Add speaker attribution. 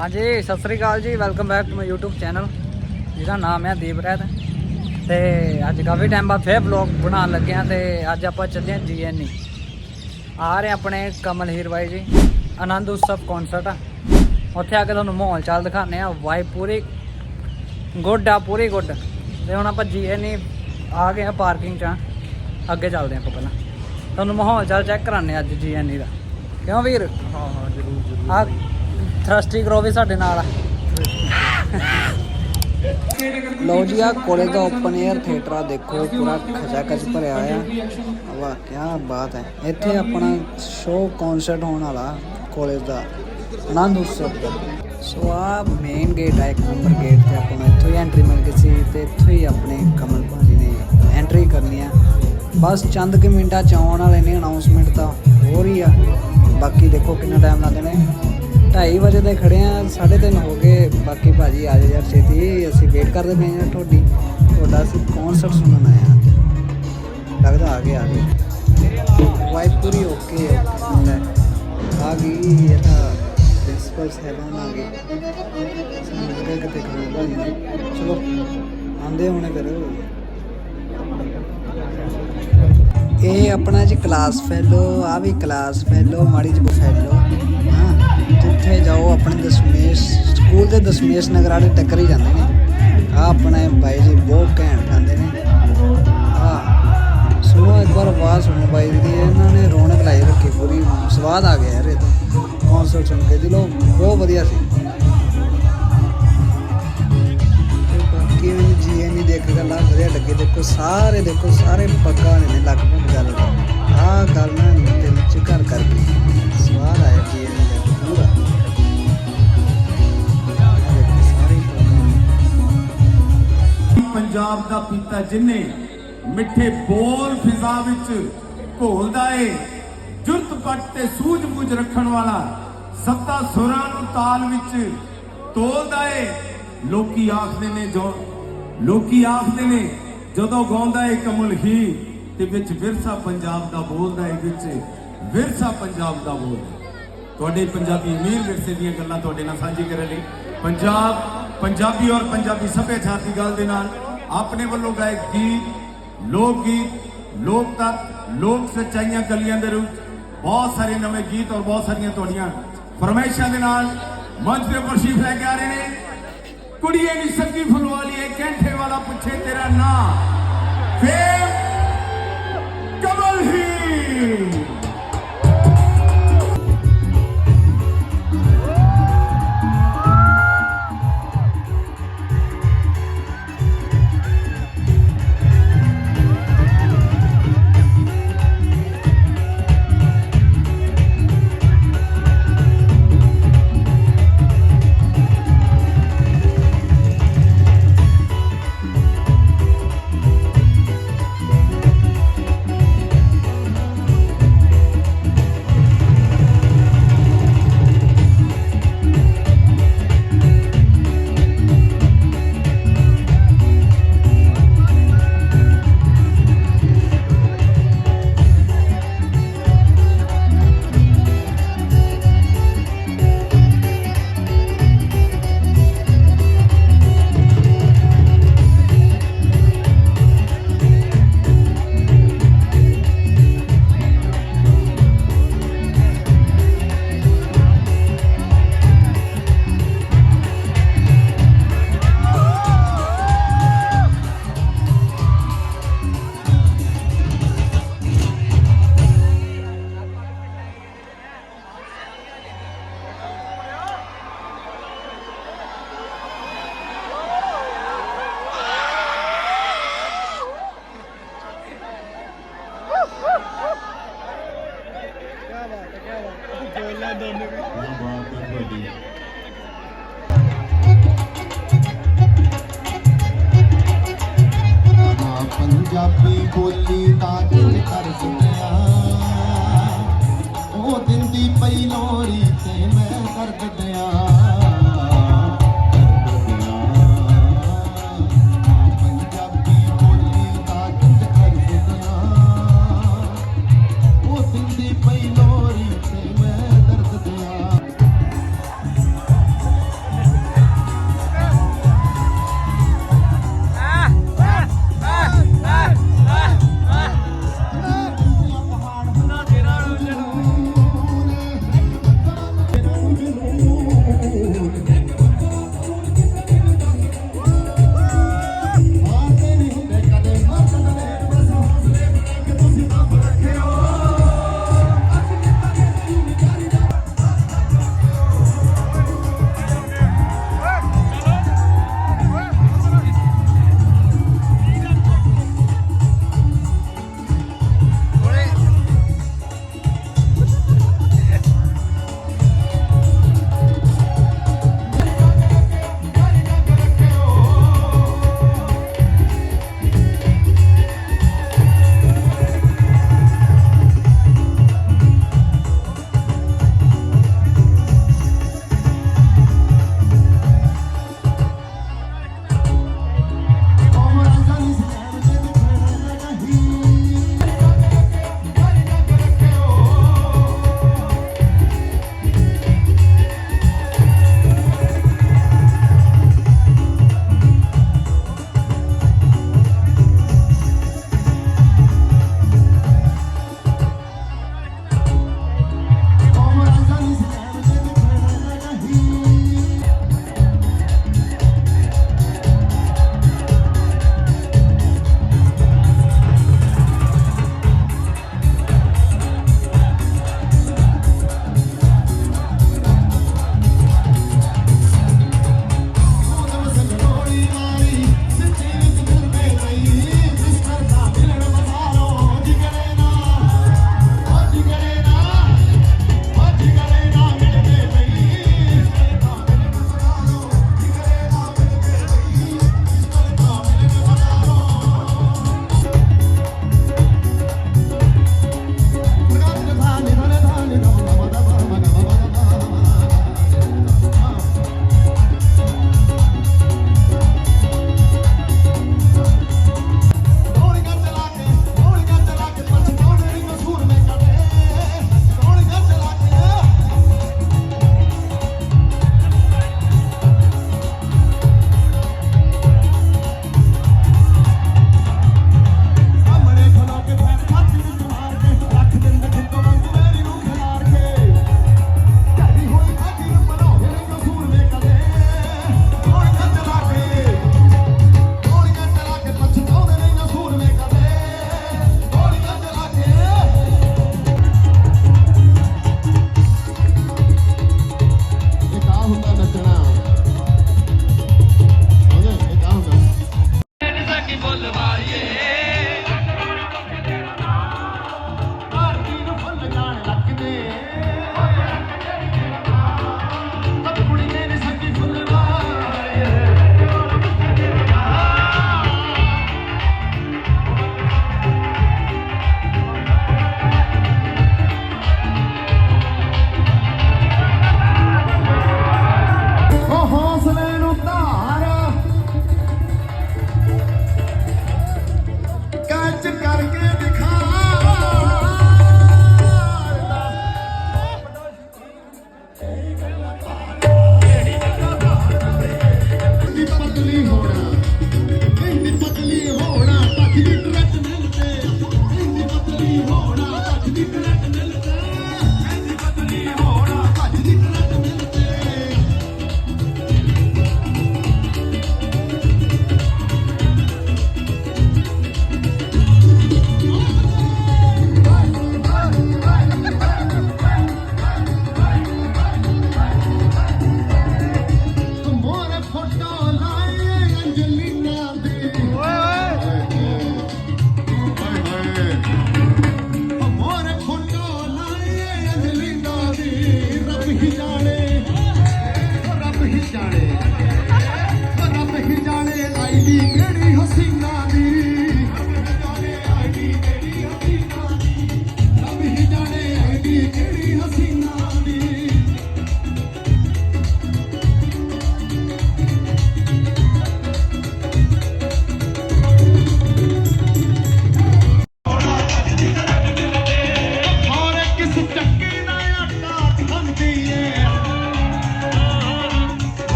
Speaker 1: ਹਾਂਜੀ, ਸਤਿ ਸ੍ਰੀ ਅਕਾਲ ਜੀ। Welcome back to my YouTube channel ਜਿਹਦਾ ਨਾਮ ਹੈ ਦੀਪ ਰਹਿਤ ਤੇ ਅੱਜ ਕਾਫੀ ਟਾਈਮ ਬਾਅਦ ਫੇਰ ਵਲੌਗ ਬਣਾਉਣ ਲੱਗੇ ਆ ਤੇ ਅੱਜ ਆਪਾਂ ਚੱਲੇ ਆ ਈ ਆ ਰਹੇ ਆਪਣੇ ਕਮਲ ਹੀਰ ਬਾਈ ਜੀ। ਆਨੰਦ ਉਤਸਵ ਕਨਸਰਟ ਆ। ਉੱਥੇ ਆ ਕੇ ਤੁਹਾਨੂੰ ਮਾਹੌਲ ਚਾਲ ਦਿਖਾਣੇ ਆ ਵਾਈ ਪੂਰੀ ਗੁੱਡ ਆ, ਪੂਰੀ ਗੁੱਡ ਤੇ ਹੁਣ ਆਪਾਂ ਜੀਐਨਈ ਆ ਗਏ ਆ ਪਾਰਕਿੰਗ 'ਚ। ਅੱਗੇ ਚੱਲਦੇ ਆਪਾਂ ਪਹਿਲਾਂ। ਤੁਹਾਨੂੰ ਮਾਹੌਲ ਚਾਲ ਚੈੱਕ ਕਰਾਉਂਦੇ ਆ ਅੱਜ ਜੀਐਨਈ ਦਾ। ਕਿਉਂ ਵੀਰ?
Speaker 2: ਹਾਂ ਹਾਂ ਜਰੂਰ ਜਰੂਰ
Speaker 1: ਆ ਥਰਸਟੀ ਕਰੋ ਵੀ ਸਾਡੇ ਨਾਲ ਆ। ਲਓ ਜੀ ਆ ਕਾਲਜ ਦਾ ਓਪਨ 에ਅਰ ਥੀਏਟਰ ਆ ਦੇਖੋ ਪੂਰਾ ਖਚਾ ਖਚ ਭਰਿਆ ਆ ਵਾਹ ਕੀ ਬਾਤ ਹੈ। ਇੱਥੇ ਆਪਣਾ ਸ਼ੋਅ ਕਨਸਰਟ ਹੋਣ ਵਾਲਾ ਕਾਲਜ ਦਾ ਆਨੰਦ ਉਤਸਵ। ਦਾ ਸੋ ਆ ਮੇਨ ਗੇਟ ਹੈ ਇੱਕ ਨੰਬਰ ਗੇਟ ਤੇ ਆਪਾਂ ਇੱਥੋਂ ਹੀ ਐਂਟਰੀ ਮਿਲ ਗਈ ਸੀ ਤੇ ਇੱਥੋਂ ਹੀ ਆਪਣੇ ਕਮਲ ਭਾਜੀ ਨੇ ਐਂਟਰੀ ਕਰਨੀ ਆ। ਬਸ ਚੰਦ ਕੁ ਮਿੰਟਾਂ ਚ ਆਉਣ ਵਾਲੇ ਨੇ ਅਨਾਉਂਸਮੈਂਟ ਤਾਂ ਹੋ ਰਹੀ ਆ। ਬਾਕੀ ਦੇਖੋ ਕਿੰਨਾ ਟਾਈਮ ਲੱਗਣਾ ਹੈ 2:30 ਵਜੇ ਦੇ ਖੜੇ ਆ 3:30 ਹੋ ਗਏ। ਬਾਕੀ ਭਾਜੀ ਆ ਜਾਓ ਯਾਰ ਛੇਤੀ, ਅਸੀਂ ਵੇਟ ਕਰਦੇ ਪਏ ਹਾਂ ਤੁਹਾਡੀ। ਤੁਹਾਡਾ ਅਸੀਂ ਕਨਸਰਟ ਸੁਣਨ ਆਏ ਹਾਂ ਲੱਗਦਾ ਆ ਗਏ ਆ ਗਏ। ਵਾਈਫ ਪੂਰੀ ਓਕੇ ਲੈ ਆ ਗਈ ਇਹ ਤਾਂ ਪ੍ਰਿੰਸੀਪਲ ਸਾਹਿਬਾਨ ਆ ਗਏ। ਸਾਨੂੰ ਲੱਗਾ ਕਿਤੇ ਖਬਰ ਭਾਜੀ ਇਹ ਆਪਣਾ ਜੀ ਕਲਾਸ ਫੈਲੋ ਆ ਵੀ ਕਲਾਸ ਫੈਲੋ ਮਾੜੀ ਜਿਹੀ ਫੈਲੋ ਹਾਂ ਜਿੱਥੇ ਜਾਓ, ਆਪਣੇ ਦਸ਼ਮੇਸ਼ ਸਕੂਲ ਦੇ ਦਸ਼ਮੇਸ਼ ਨਗਰ ਵਾਲੇ ਟੱਕਰ ਹੀ ਜਾਂਦੇ ਨੇ। ਆ ਆਪਣੇ ਬਾਈ ਜੀ ਬਹੁਤ ਘੈਂਟ ਗਾਉਂਦੇ ਨੇ। ਆ ਸੁਣੋ ਇੱਕ ਵਾਰ ਆਵਾਜ਼ ਸੁਣੋ ਬਾਈ ਦੀ, ਇਹਨਾਂ ਨੇ ਰੌਣਕ ਲਾਈ ਰੱਖੀ ਪੂਰੀ। ਸਵਾਦ ਆ ਗਿਆ ਯਾਰ ਇਹ ਤਾਂ। ਕਨਸਰਟ ਸੁਣ ਕੇ ਦਿਲੋਂ ਬਹੁਤ ਵਧੀਆ ਸੀ। ਗੱਲਾਂ ਵਧੀਆ ਲੱਗੇ। ਦੇਖੋ, ਸਾਰੇ ਦੇਖੋ, ਸਾਰੇ ਪੱਕਾ ਨੇ ਲਗਭਗ ਗੱਲ ਆ ਗੱਲ ਨਾ ਦਿਲ ਚ ਘਰ ਕਰ ਗਈ ਸਵਾਦ ਆਇਆ ਜੀ ਇਹ ਦਾ ਪੂਰਾ।
Speaker 2: ਪੰਜਾਬ ਦਾ ਪੀਤਾ ਜਿੰਨੇ ਮਿੱਠੇ ਬੋਲ ਫਿਜ਼ਾ ਵਿੱਚ ਘੋਲਦਾ ਏ, ਜੁਰਤ ਪੱਟ ਤੇ ਸੂਝ-ਬੂਝ ਰੱਖਣ ਵਾਲਾ ਸੱਤਾ ਸੁਰਾਂ ਨੂੰ ਤਾਲ ਵਿੱਚ ਤੋਲਦਾ ਏ, ਲੋਕੀ ਆਖਦੇ ਨੇ ਜੋ ਲੋਕੀ ਆਖਦੇ ਨੇ, ਜਦੋਂ ਗਾਉਂਦਾ ਏ ਕਮਲ ਹੀ, ਤੇ ਵਿੱਚ ਵਿਰਸਾ ਪੰਜਾਬ ਦਾ ਬੋਲਦਾ ਏ ਵਿੱਚ ਵਿਰਸਾ ਪੰਜਾਬ ਦਾ ਬੋਲਦਾ ਤੁਹਾਡੇ ਪੰਜਾਬੀ ਅਮੀਰ ਵਿਰਸੇ ਦੀਆਂ ਗੱਲਾਂ ਤੁਹਾਡੇ ਨਾਲ ਸਾਂਝੀ ਕਰਨ ਲਈ ਪੰਜਾਬ, ਪੰਜਾਬੀ ਔਰ ਪੰਜਾਬੀ ਸੱਭਿਆਚਾਰ ਦੀ ਗੱਲ ਦੇ ਨਾਲ ਆਪਣੇ ਵੱਲੋਂ ਗਾਏ ਗੀਤ ਲੋਕ ਗੀਤ ਲੋਕ ਤੱਤ ਲੋਕ ਸੱਚਾਈਆਂ ਗਲੀਆਂ ਦੇ ਰੂਪ, ਬਹੁਤ ਸਾਰੇ ਨਵੇਂ ਗੀਤ ਔਰ ਬਹੁਤ ਸਾਰੀਆਂ ਤੁਹਾਡੀਆਂ ਫਰਮਾਇਸ਼ਾਂ ਦੇ ਨਾਲ ਮੰਚ ਦੇ ਉੱਪਰ ਸ਼ੀਫ ਲੈ ਕੇ ਆ ਰਹੇ ਨੇ। ਕੁੜੀਏ ਨੀ ਸੱਗੀ ਫੁਲਵਾਲੀਏ ਕੈਂਠੇ ਵਾਲਾ ਪੁੱਛੇ ਤੇਰਾ ਨਾਂ। ਫੇਰ ਕਮਲ ਹੀ
Speaker 3: ਬੋਲਣਾ ਦੋਨੋਂ ਵੀ ਬਾਤ ਹੈ ਤੁਹਾਡੀ ਪੰਜਾਬੀ ਬੋਲੀ ਤਾਂ ਕਿਉਂ ਕਰ ਸੁਣਿਆ ਉਹ ਦਿਨ ਦੀ ਪਈ ਲੋਰੀ